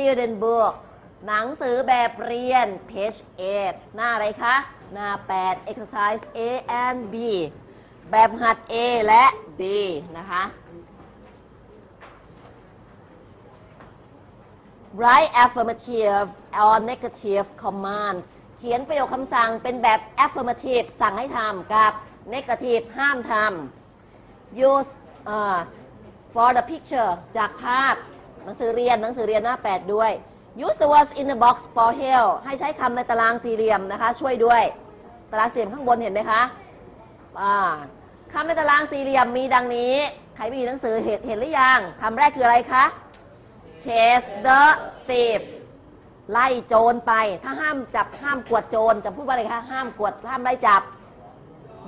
student book หนังสือแบบเรียน page 8 หน้าอะไรคะ หน้า 8 exercise A and B แบบหัด A และ B นะคะ write affirmative or negative commands เขียนประโยคคำสั่งเป็นแบบ affirmative สั่งให้ทำกับ negative ห้ามทำ use เอ่อ for the picture จากภาพ หนังสือเรียนหนังสือเรียนหน้า 8 ด้วย use the words in the box for help ให้ใช้คำในตารางสี่เหลี่ยมนะคะ ช่วยด้วย ตารางสี่เหลี่ยมข้างบนเห็นไหมคะอ่าคำในตารางสี่เหลี่ยมมีดังนี้ ใครไม่มีหนังสือเห็นเห็นหรือยังคำแรกคืออะไรคะ chase the thief ไล่โจรไป ถ้าห้ามจับห้ามกวดโจรจะพูดว่าอะไรคะ ห้ามกวดห้ามไล่จับ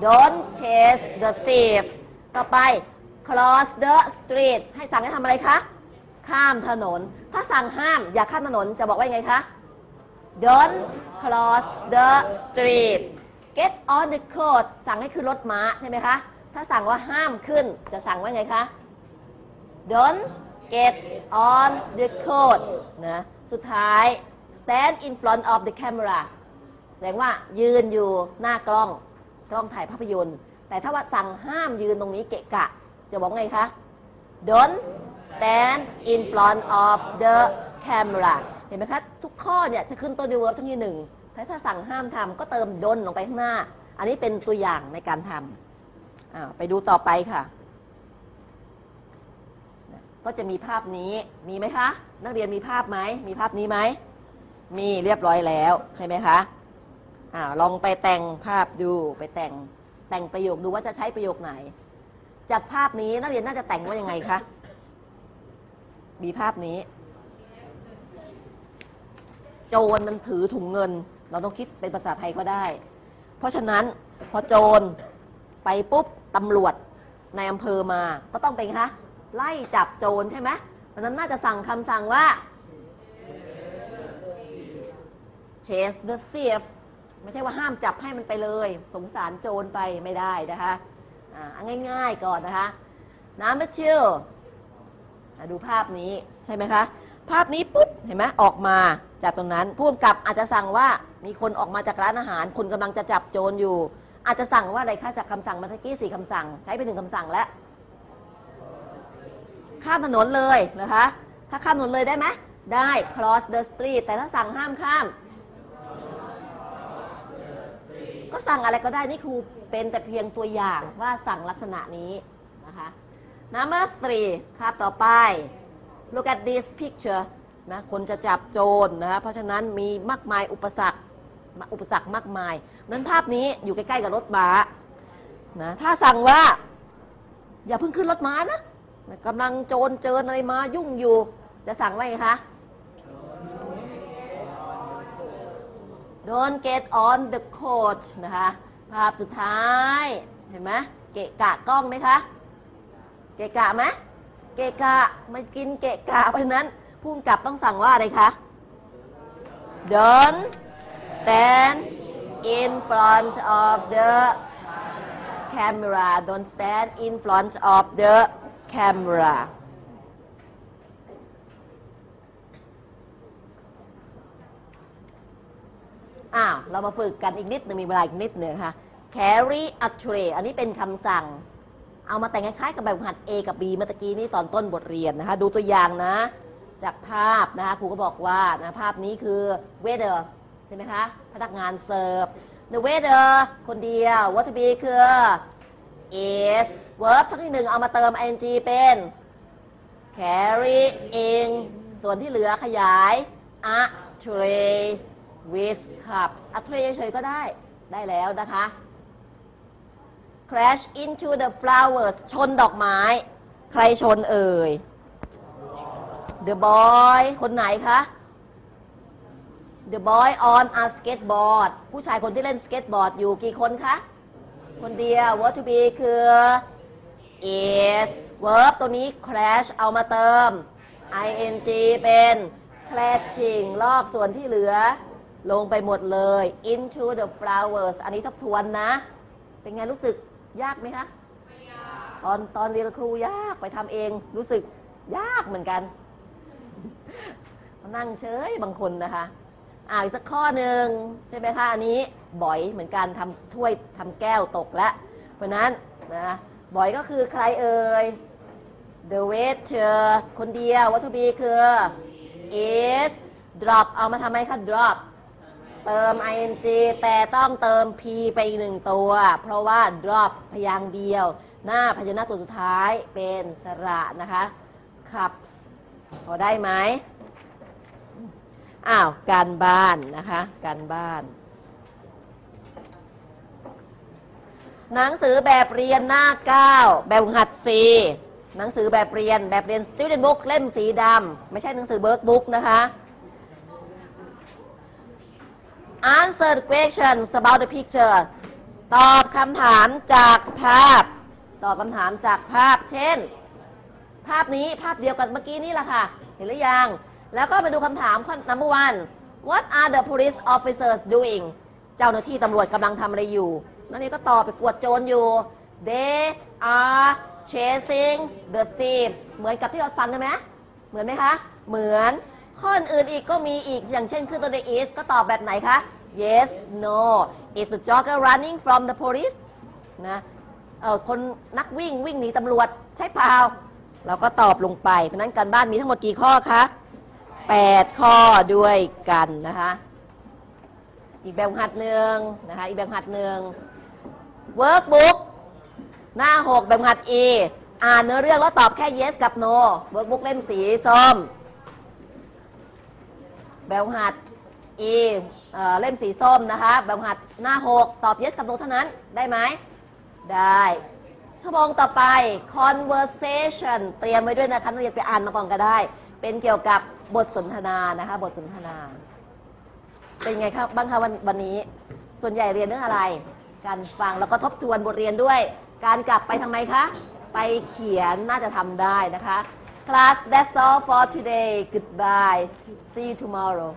don't chase the thief ต่อไป cross the street ให้สั่งให้ทำอะไรคะ ข้ามถนน ถ้าสั่งห้ามอย่าข้ามถนนจะบอกว่ายังไงคะ don't cross the street get on the coach สั่งให้ขึ้นรถม้าใช่ไหมคะ ถ้าสั่งว่าห้ามขึ้นจะสั่งว่าไงคะ don't get on the coach นะ สุดท้าย stand in front of the camera แสดงว่ายืนอยู่หน้ากล้อง กล้องถ่ายภาพยนตร์ แต่ถ้าว่าสั่งห้ามยืนตรงนี้เกะกะ จะบอกไงคะ don't stand in front of the camera เห็นไหมคะ ทุกข้อเนี่ยจะขึ้นต้นด้วย verb ทั้งที่หนึ่งถ้าสั่งห้ามทำก็เติม don ลงไปข้างหน้า อันนี้เป็นตัวอย่างในการทำอ่าไปดูต่อไปค่ะ ก็จะมีภาพนี้มีไหมคะ นักเรียนมีภาพไหม มีภาพนี้ไหม มีเรียบร้อยแล้วใช่ไหมคะอ่าลองไปแต่งภาพดูไปแต่งแต่งประโยคดูว่าจะใช้ประโยคไหน จากภาพนี้นักเรียนน่าจะแต่งว่ายังไงคะ มีภาพนี้ โจรมันถือถุงเงิน เราต้องคิดเป็นภาษาไทยก็ได้ เพราะฉะนั้นพอโจรไปปุ๊บตำรวจในอำเภอมาก็ต้องเป็นคะไล่จับโจรใช่ไหมเพราะนั้นน่าจะสั่งคำสั่งว่า chase the thief ไม่ใช่ว่าห้ามจับให้มันไปเลย สงสารโจรไปไม่ได้นะคะ อ่าเอาง่ายๆก่อนนะคะ number two อ่ ดูภาพนี้ใช่ไหมคะ ภาพนี้ปุ๊บเห็นไหมออกมาจากตรงนั้นผู้กำกับอาจจะสั่งว่ามีคนออกมาจากร้านอาหาร คนกำลังจะจับโจรอยู่ อาจจะสั่งว่าอะไรคะจากคำสั่งมื่อกี้สี่คำสั่ง ใช้ไปหนึ่งคำสั่งแล้วข้ามถนนเลยนะคะ ถ้าข้ามถนนเลยได้ไหมได้ cross the street แต่ถ้าสั่งห้ามข้าม ก็สั่งอะไรก็ได้นี่ครูเป็นแต่เพียงตัวอย่างว่าสั่งลักษณะนี้นะคะ number three ภาพต่อไป look at this picture นะคนจะจับโจรนะคะเพราะฉะนั้นมีมากมายอุปสรรคอุปสรรคมากมายนั้นภาพนี้อยู่ใกล้ๆกับรถม้านะถ้าสั่งว่า อย่าเพิ่งขึ้นรถม้านะกำลังโจรเจออะไรมายุ่งอยู่ จะสั่งว่าไงคะ Don't get on the coach นะคะ ภาพสุดท้าย เห็นไหมเกะกะกล้องไหมคะ เกะกะไหมเกะกะม่กินเกะกะเพราะฉะนั้นผู้กำกับต้องสั่งว่าอะไรคะ Don't stand in front of the camera Don't stand in front of the camera อ้าว เรามาฝึกกันอีกนิดหนึงมีเวลาอีกนิดหนึ่งค่ะ carry a tray อันนี้เป็นคำสั่ง เอามาแต่งคล้ายๆกับแบบหัด A กับ B เมื่อตะกี้นี้ตอนต้นบทเรียนนะคะ ดูตัวอย่างนะ จากภาพนะคะครูก็บอกว่านะภาพนี้คือ waiter ใช่ไหมคะ พนักงานเสิร์ฟ the waiter คนเดียว what to be คือ is verb ทั้งที่หนึ่งเอามาเติม ing เป็น carrying ส่วนที่เหลือขยาย a tray with cups a tray เฉยๆก็ได้ ได้แล้วนะคะ crash into the flowers ชนดอกไม้ ใครชนเอ่ย the boy คนไหนคะ the boy on a skateboard ผู้ชายคนที่เล่นสเก็ตบอร์ดอยู่กี่คนคะ คนเดียว what to be คือ is verb ตัวนี้ crash เอามาเติม ing เป็น crashing ลอกส่วนที่เหลือ ลงไปหมดเลย into the flowers อันนี้ทบทวนนะ เป็นไงรู้สึก ยากไหมคะตอนตอนเรียนกับครูยากไปทำเองรู้สึกยากเหมือนกัน นั่งเฉยบางคนนะคะอ่าอีกสักข้อหนึ่งใช่ไหมคะอันนี้บ่อยเหมือนกันทำถ้วยทำแก้วตกแล้วเพราะฉะนั้นนะบ่อยก็คือใครเอ่ย the waiter คนเดียววัตถุบีคือ is drop เอามาทำไมคะ drop เติม ing แต่ต้องเติม p ไปอีกหนึ่งตัว เพราะว่า drop พยางค์เดียว หน้าพยัญชนะตัวสุดท้ายเป็นสระนะคะ cups พอได้ไหมอ้าวการบ้านนะคะการบ้าน หนังสือแบบเรียนหน้า 9 แบบหัด 4 หนังสือแบบเรียนแบบเรียน student book เล่มสีดำไม่ใช่หนังสือ work book นะคะ answer the questions about the picture ตอบคำถามจากภาพ ตอบคำถามจากภาพ เช่น ภาพนี้ภาพเดียวกันเมื่อกี้นี่แหละค่ะ เห็นหรือยัง แล้วก็มาดูคำถามข้อ number one what are the police officers doing เจ้าหน้าที่ตำรวจกำลังทำอะไรอยู่ นั่นนี่ก็ตอบไปกวดโจรอยู่ they are chasing the thieves เหมือนกับที่เราฟังได้ไหมเหมือนไหมคะ เหมือน ข้ออื่นอีกก็มีอีกอย่างเช่นขึ้นตัว the is ก็ตอบแบบไหนคะ yes no is the jogger running from the police นะเออคนนักวิ่งวิ่งหนีตำรวจใช่เปล่าเราก็ตอบลงไป เพราะนั้นการบ้านมีทั้งหมดกี่ข้อคะ 8 ข้อด้วยกันนะคะ อีกแบบหัดหนึ่งนะคะ อีกแบบหัดหนึ่ง workbook หน้า 6 แบบหัด E อ่านเนื้อเรื่องแล้วตอบแค่ yes กับ no workbook เล่มสีส้ม บบหัด E เอ่อเล่มสีส้มนะคะแบบหัดหน้า 6 ตอบ yes กับ no เท่านั้นได้ไหม ได้ ชั่วโมงต่อไป conversation เตรียมไว้ด้วยนะคะนักเรียนไปอ่านมาก่อนก็ได้ เป็นเกี่ยวกับบทสนทนานะคะ บทสนทนา เป็นไงครับบ้างคะวันวันนี้ ส่วนใหญ่เรียนเรื่องอะไร การฟังแล้วก็ทบทวนบทเรียนด้วย การกลับไปทำไมคะ ไปเขียนน่าจะทำได้นะคะ class. That's all for today. Goodbye. See you tomorrow